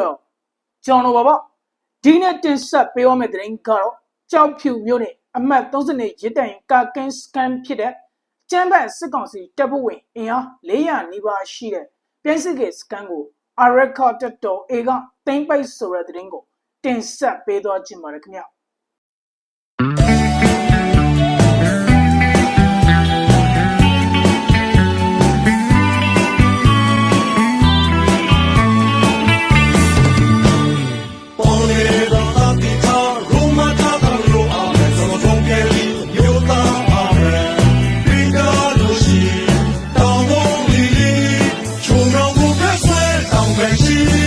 တော့ကျွန်တော်ပါပေါ့ဒီနေ့တင်ဆက်ပေးရမယ့်သတင်းကတော့ကြောက်ဖြူမြို့နယ်အမှတ်30နဲ့ရစ်တိုင်ကာကင်းစကန်ဖြစ်တဲ့ကျမ်းဘတ်စစ်ကောင်စီတပ်ဖွဲ့ဝင်အင်အား400နီးပါးရှိတဲ့ပြန်စစ်ကေစကန်ကိုအရက်ကော့တက်တော်အေကတင်ပိတ်ဆိုတဲ့သတင်းကိုတင်ဆက်ပေးသွားခြင်းပါတယ်ခင်ဗျာ တော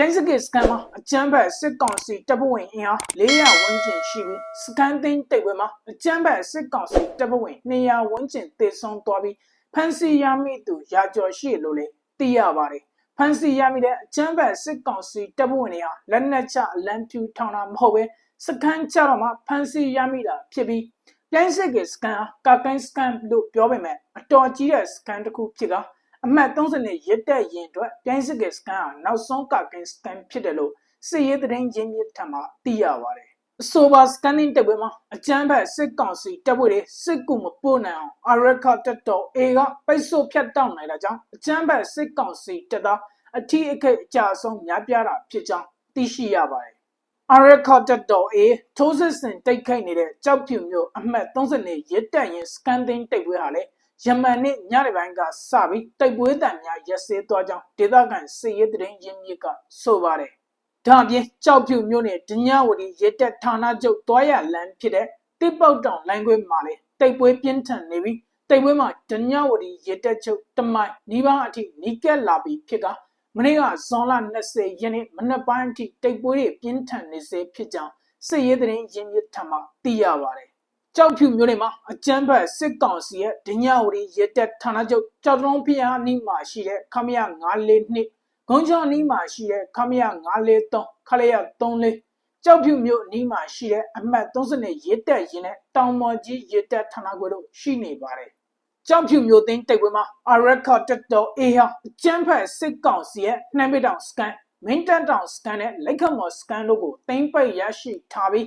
ပြန်စစ်ကေစကန်မှာအကျမ်းဘတ်စစ်ကောင်စီတပ်ဖွဲ့ဝင်အင်အား400ဝန်းကျင်ရှိပြီးစကန်သိန်းတိတ်ပွဲမှာအကျမ်းဘတ်စစ်ကောင်စီတပ်ဖွဲ့ဝင်200ဝန်းကျင်တေဆုံးသွားပြီးဖမ်းဆီးရမိသူရာကျော်ရှိလို့လည်းသိရပါတယ်ဖမ်းဆီးရမိတဲ့အကျမ်းဘတ်စစ်ကောင်စီတပ်ဖွဲ့ဝင်တွေဟာလက်နက်ချအလံဖြူထောင်တာမဟုတ်ပဲစကန်ချတော့မှဖမ်းဆီးရမိတာဖြစ်ပြီးပြန်စစ်ကေစကန်ဟာကာကန်စကန်လို့ပြောပေမဲ့အတော်ကြီးတဲ့စကန်တစ်ခုဖြစ်က အမှတ်30နဲ့ရစ်တဲ့ရင်အတွက်ပြိုင်းစစ်ကစကန်ဟာနောက်ဆုံးကကင်စကန်ဖြစ်တယ်လို့စစ်ရေးသတင်းရင်းမြစ်ထံမှသိရပါတယ်။အဆိုပါစကန်နင်းတက်ပွဲမှာအကြမ်းဖက်စစ်ကောင်စီတပ်ဖွဲ့တွေစစ်ကူမပို့နိုင်အောင်အရက်ခတ်တက်တော် A ကပိတ်ဆို့ဖြတ်တောက်နိုင်တာကြောင့်အကြမ်းဖက်စစ်ကောင်စီတပ်သားအထီးအခိတ်အကြဆုံးများပြားတာဖြစ်ကြောင်းသိရှိရပါတယ်။အရက်ခတ်တက်တော် A ထိုးစစ်ဆင်တိုက်ခိုက်နေတဲ့ကြောက်ဖြူမျိုးအမှတ်30နဲ့ရစ်တက်ရင်စကန်သိန်းတိုက်ပွဲဟာလည်း ယမန်နေ့ညနေပိုင်းကစပြီးတိုက်ပွဲတံများရက်စဲသွားကြောင်းဒေသခံစစ်ရေးသတင်းရင်းမြစ်ကဆိုပါတယ်။ဒါအပြင်ကြောက်ဖြူမျိုးနဲ့ဒညဝတီရစ်တက်ဌာနချုပ်တွားရလမ်းဖြစ်တဲ့တစ်ပေါက်တောင်လိုင်းခွဲမှာလည်းတိုက်ပွဲပြင်းထန်နေပြီးတိုက်ပွဲမှာဒညဝတီရစ်တက်ချုပ်တမိုင်နီးပါးအထိနီးကပ်လာပြီးဖြစ်ကမနေ့ကဇွန်လ20ရက်နေ့မနက်ပိုင်းအထိတိုက်ပွဲတွေပြင်းထန်နေစေဖြစ်ကြောင်းစစ်ရေးသတင်းရင်းမြစ်ထံမှသိရပါတယ်။ ကြောက်ဖြူမျိုးတွေမှာအကြမ်းဖက်စစ်ကောင်စီရဲ့ဒညဝရီရဲတပ်ဌာနချုပ်ကြောက်တုံးဖျားအနီးမှာရှိတဲ့ခမရ942ဂုံချောင်းအနီးမှာရှိတဲ့ခမရ943ခလရ34ကြောက်ဖြူမျိုးအနီးမှာရှိတဲ့အမှတ်30နဲ့ရဲတပ်ရင်နဲ့တောင်မော်ကြီးရဲတပ်ဌာနခွဲတို့ရှိနေပါတယ်။ကြောင်ဖြူမျိုးသိန်းတိုက်ပွဲမှာအရက်ခတ်တက်တော်အေဟာအကျန်းဖက်စစ်ကောင်စီရဲ့နှမ်းပတောင်စကန်မင်းတပ်တောင်စကန်နဲ့လက်ခတ်မော်စကန်တို့ကိုသိမ်းပိုက်ရရှိထားပြီး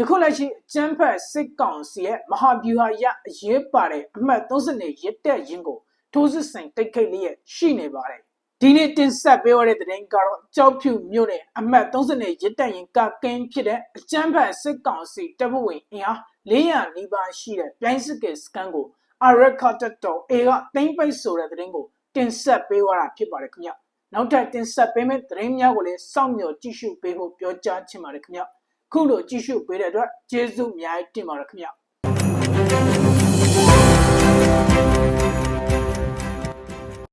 ယခုလက်ရှိအကျန်းဖက်စစ်ကောင်စီရဲ့မဟာဗျူဟာရအရေးပါတဲ့အမှတ်30နဲ့ရစ်တက်ရင်ကိုထိုးစစ်ဆင်တိုက်ခိုက်လျက်ရှိနေပါတယ်ဒီနေ့တင်ဆက်ပေးရတဲ့သတင်းကတော့ကြောက်ဖြူမြို့နယ်အမှတ်30နဲ့ရစ်တက်ရင်ကကင်းဖြစ်တဲ့အကျန်းဖက်စစ်ကောင်စီတပ်ဖွဲ့ဝင်အင်အား400နီးပါးရှိတဲ့ပြိုင်းစစ်ကေစကန်ကိုအရက်ခတ်တက်တော်အေကတိမ့်ပိတ်ဆိုတဲ့သတင်းကိုတင်ဆက်ပေးသွားတာဖြစ်ပါတယ်ခင်ဗျနောက်ထပ်တင်ဆက်ပေးမယ့်သတင်းများကိုလည်းစောင့်မျှော်ကြည့်ရှုပေးဖို့ပြောကြားချင်ပါတယ်ခင်ဗျ ခုလိုကြည့်ရှုပေးတဲ့အတွက်ကျေးဇူးအများကြီးတင်ပါတယ်ခင်ဗျာ